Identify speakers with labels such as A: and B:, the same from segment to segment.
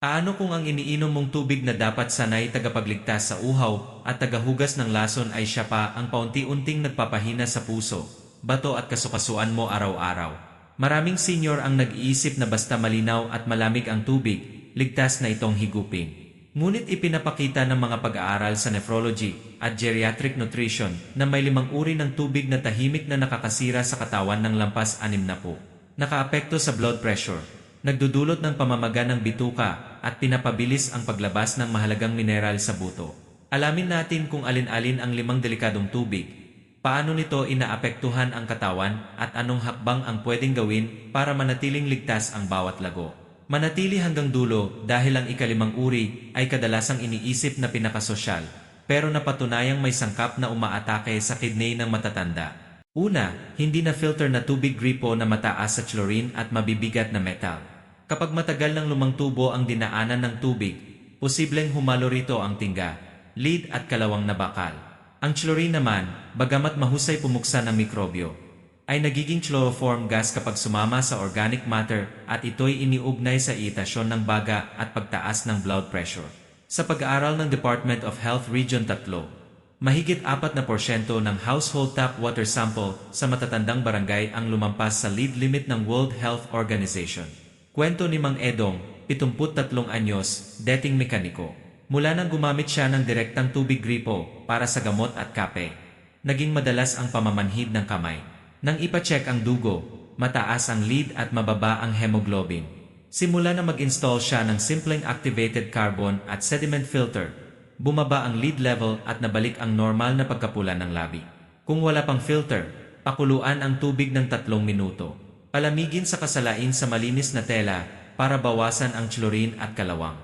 A: Paano kung ang iniinom mong tubig na dapat sanay tagapagligtas sa uhaw at tagahugas ng lason ay siya pa ang paunti-unting nagpapahina sa puso, bato at kasukasuan mo araw-araw? Maraming senior ang nag-iisip na basta malinaw at malamig ang tubig, ligtas na itong higupin. Ngunit ipinapakita ng mga pag-aaral sa nephrology at geriatric nutrition na may limang uri ng tubig na tahimik na nakakasira sa katawan ng lampas anim na po. Nakaapekto sa blood pressure, nagdudulot ng pamamaga ng bituka at pinapabilis ang paglabas ng mahalagang mineral sa buto. Alamin natin kung alin-alin ang limang delikadong tubig, paano nito inaapektuhan ang katawan at anong hakbang ang pwedeng gawin para manatiling ligtas ang bawat lago. Manatili hanggang dulo dahil ang ikalimang uri ay kadalasang iniisip na pinakasosyal, pero napatunayang may sangkap na umaatake sa kidney ng matatanda. Una, hindi na filter na tubig gripo na mataas sa chlorine at mabibigat na metal. Kapag matagal ng lumang tubo ang dinaanan ng tubig, posibleng humalo rito ang tingga, lead at kalawang na bakal. Ang chlorine naman, bagamat mahusay pumuksa ng mikrobyo, ay nagiging chloroform gas kapag sumama sa organic matter at ito'y iniugnay sa itasyon ng baga at pagtaas ng blood pressure. Sa pag-aaral ng Department of Health Region 3, mahigit 4 na porsyento ng household tap water sample sa matatandang barangay ang lumampas sa lead limit ng World Health Organization. Kwento ni Mang Edong, 73 anyos, dating mekaniko. Mula nang gumamit siya ng direktang tubig gripo para sa gamot at kape, naging madalas ang pamamanhid ng kamay. Nang ipacheck ang dugo, mataas ang lead at mababa ang hemoglobin. Simula na mag-install siya ng simpleng activated carbon at sediment filter, bumaba ang lead level at nabalik ang normal na pagkapula ng labi. Kung wala pang filter, pakuluan ang tubig ng tatlong minuto. Palamigin sa kasalain sa malinis na tela para bawasan ang chlorine at kalawang.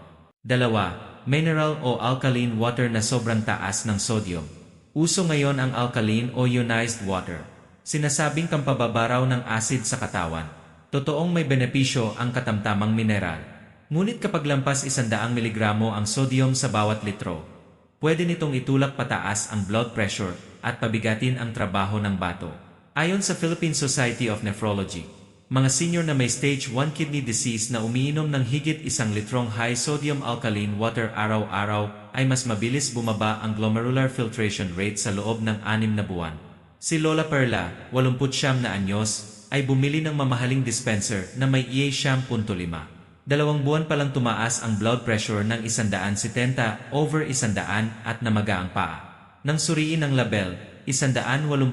A: Dalawa, mineral o alkaline water na sobrang taas ng sodium. Uso ngayon ang alkaline o ionized water. Sinasabing kampababaraw ng acid sa katawan. Totoong may benepisyo ang katamtamang mineral. Ngunit kapag lampas 100 miligramo ang sodium sa bawat litro, pwede nitong itulak pataas ang blood pressure at pabigatin ang trabaho ng bato. Ayon sa Philippine Society of Nephrology, mga senior na may stage 1 kidney disease na umiinom ng higit isang litrong high sodium alkaline water araw-araw ay mas mabilis bumaba ang glomerular filtration rate sa loob ng anim na buwan. Si Lola Perla, 89 na anyos, ay bumili ng mamahaling dispenser na may EA 10.5. Dalawang buwan palang tumaas ang blood pressure ng 170 over 100 at namaga ang paa. Nang suriin ang label, 180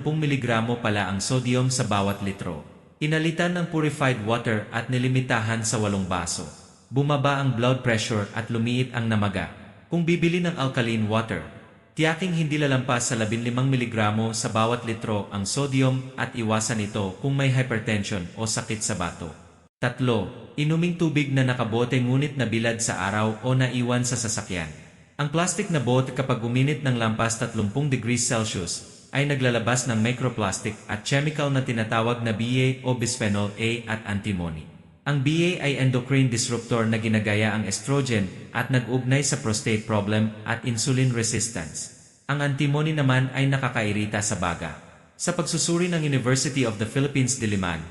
A: mg pala ang sodium sa bawat litro. Inalitan ng purified water at nilimitahan sa walong baso. Bumaba ang blood pressure at lumiit ang namaga. Kung bibili ng alkaline water, tiyaking hindi lalampas sa 15 mg sa bawat litro ang sodium at iwasan ito kung may hypertension o sakit sa bato. Tatlo, inuming tubig na nakabote ngunit nabilad sa araw o naiwan sa sasakyan. Ang plastic na bote kapag uminit ng lampas 30 degrees Celsius ay naglalabas ng microplastic at chemical na tinatawag na BA o bisphenol A at antimony. Ang BA ay endocrine disruptor na ginagaya ang estrogen at nag-ugnay sa prostate problem at insulin resistance. Ang antimony naman ay nakakairita sa baga. Sa pagsusuri ng University of the Philippines Diliman,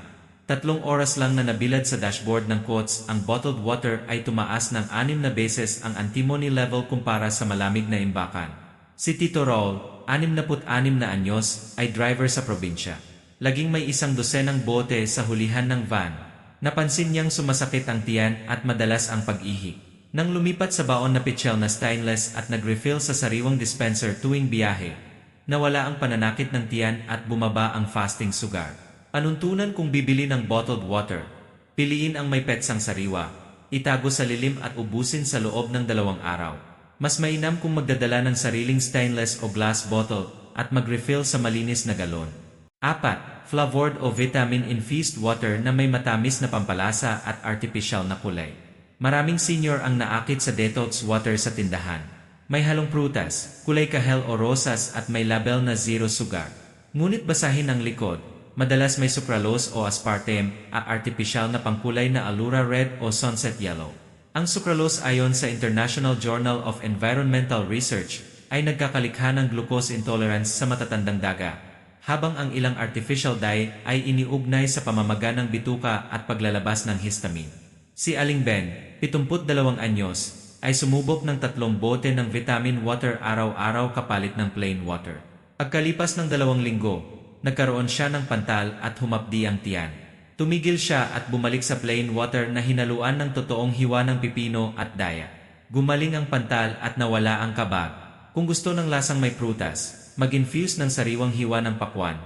A: tatlong oras lang na nabilad sa dashboard ng quotes ang bottled water ay tumaas ng anim na beses ang antimony level kumpara sa malamig na imbakan. Si Tito Raul, 66 na anyos, ay driver sa probinsya. Laging may isang dosenang bote sa hulihan ng van. Napansin niyang sumasakit ang tiyan at madalas ang pag-ihi. Nang lumipat sa baon na pitchel na stainless at nag-refill sa sariwang dispenser tuwing biyahe, nawala ang pananakit ng tiyan at bumaba ang fasting sugar. Panuntunan kung bibili ng bottled water, piliin ang may petsang sariwa, itago sa lilim at ubusin sa loob ng dalawang araw. Mas mainam kung magdadala ng sariling stainless o glass bottle at mag-refill sa malinis na galon. Apat, flavored o vitamin-infused water na may matamis na pampalasa at artificial na kulay. Maraming senior ang naakit sa detox water sa tindahan. May halong prutas, kulay kahel o rosas at may label na zero sugar. Ngunit basahin ang likod, madalas may sucralose o aspartame at artificial na pangkulay na alura red o sunset yellow. Ang sucralose ayon sa International Journal of Environmental Research ay nagkakalikha ng glucose intolerance sa matatandang daga, habang ang ilang artificial dye ay iniugnay sa pamamaga ng bituka at paglalabas ng histamine. Si Aling Ben, 72 anyos, ay sumubok ng tatlong bote ng vitamin water araw-araw kapalit ng plain water. Pagkalipas ng dalawang linggo, nagkaroon siya ng pantal at humapdi ang tiyan. Tumigil siya at bumalik sa plain water na hinaluan ng totoong hiwa ng pipino at daya. Gumaling ang pantal at nawala ang kaba. Kung gusto ng lasang may prutas, mag-infuse ng sariwang hiwa ng pakwan,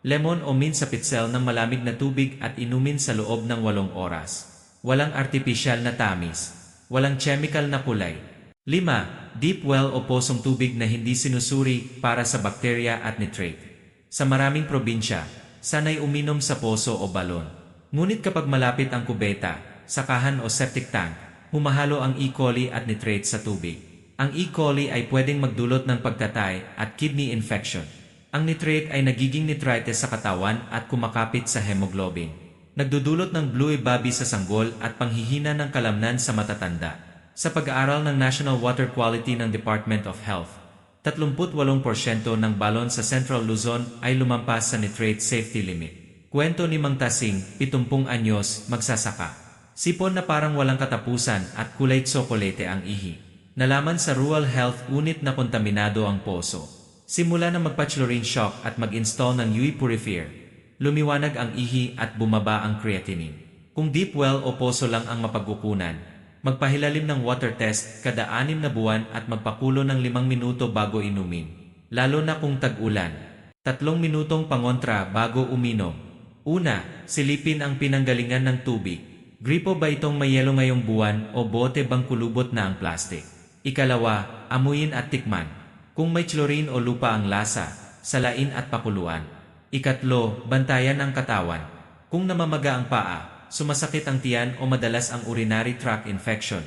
A: lemon o mint sa pitsel ng malamig na tubig at inumin sa loob ng walong oras. Walang artipisyal na tamis. Walang chemical na kulay. 5. Deep well o posong tubig na hindi sinusuri para sa bakterya at nitrate. Sa maraming probinsya, sanay uminom sa poso o balon. Ngunit kapag malapit ang kubeta, sakahan o septic tank, humahalo ang E. coli at nitrate sa tubig. Ang E. coli ay pwedeng magdulot ng pagtatay at kidney infection. Ang nitrate ay nagiging nitritis sa katawan at kumakapit sa hemoglobin. Nagdudulot ng blue babi sa sanggol at panghihina ng kalamnan sa matatanda. Sa pag-aaral ng National Water Quality ng Department of Health, 38% ng balon sa Central Luzon ay lumampas sa nitrate safety limit. Kwento ni Mang Tasing, 70 anyos, magsasaka. Sipon na parang walang katapusan at kulay tsokolete ang ihi. Nalaman sa Rural Health Unit na kontaminado ang poso. Simula na magpa-chlorine shock at mag-install ng UE Purifier, lumiwanag ang ihi at bumaba ang creatinine. Kung deep well o poso lang ang mapagkukunan, magpahilalim ng water test kada anim na buwan at magpakulo ng limang minuto bago inumin. Lalo na kung tag-ulan. Tatlong minutong pangontra bago uminom. Una, silipin ang pinanggalingan ng tubig. Gripo ba itong may yelo ngayong buwan o bote bang kulubot na ang plastic? Ikalawa, amuyin at tikman. Kung may chlorine o lupa ang lasa, salain at pakuluan. Ikatlo, bantayan ang katawan. Kung namamaga ang paa, sumasakit ang tiyan o madalas ang urinary tract infection.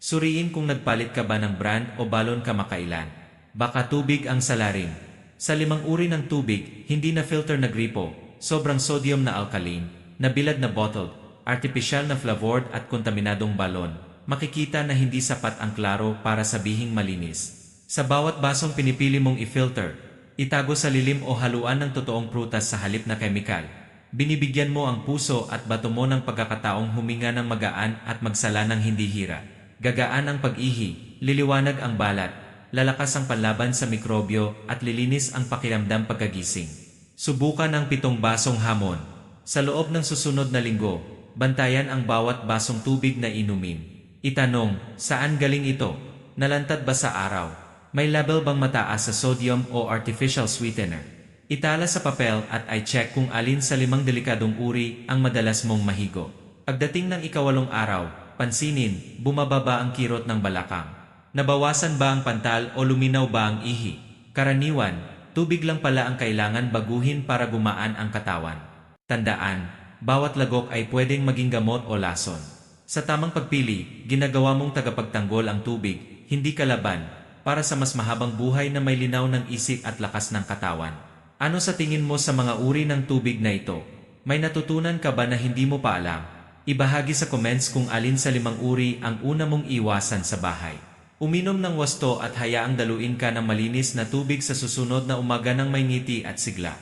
A: Suriin kung nagpalit ka ba ng brand o balon kamakailan. Baka tubig ang salarin. Sa limang uri ng tubig, hindi na filter na gripo, sobrang sodium na alkaline, nabilad na bottled, artificial na flavored at kontaminadong balon, makikita na hindi sapat ang klaro para sabihing malinis. Sa bawat basong pinipili mong i-filter, itago sa lilim o haluan ng totoong prutas sa halip na kemikal. Binibigyan mo ang puso at bato mo ng pagkakataong huminga ng magaan at magsala ng hindi hira. Gagaan ang pag-ihi, liliwanag ang balat, lalakas ang panlaban sa mikrobyo at lilinis ang pakiramdam pagkagising. Subukan ang pitong basong hamon. Sa loob ng susunod na linggo, bantayan ang bawat basong tubig na inumin. Itanong, saan galing ito? Nalantad ba sa araw? May level bang mataas sa sodium o artificial sweetener? Itala sa papel at i-check kung alin sa limang delikadong uri ang madalas mong mahigo. Pagdating ng ikawalong araw, pansinin, bumaba ba ang kirot ng balakang? Nabawasan ba ang pantal o luminaw ba ang ihi? Karaniwan, tubig lang pala ang kailangan baguhin para gumaan ang katawan. Tandaan, bawat lagok ay pwedeng maging gamot o lason. Sa tamang pagpili, ginagawa mong tagapagtanggol ang tubig, hindi kalaban, para sa mas mahabang buhay na may linaw ng isip at lakas ng katawan. Ano sa tingin mo sa mga uri ng tubig na ito? May natutunan ka ba na hindi mo pa alam? Ibahagi sa comments kung alin sa limang uri ang una mong iwasan sa bahay. Uminom ng wasto at hayaang daluin ka ng malinis na tubig sa susunod na umaga ng may ngiti at sigla.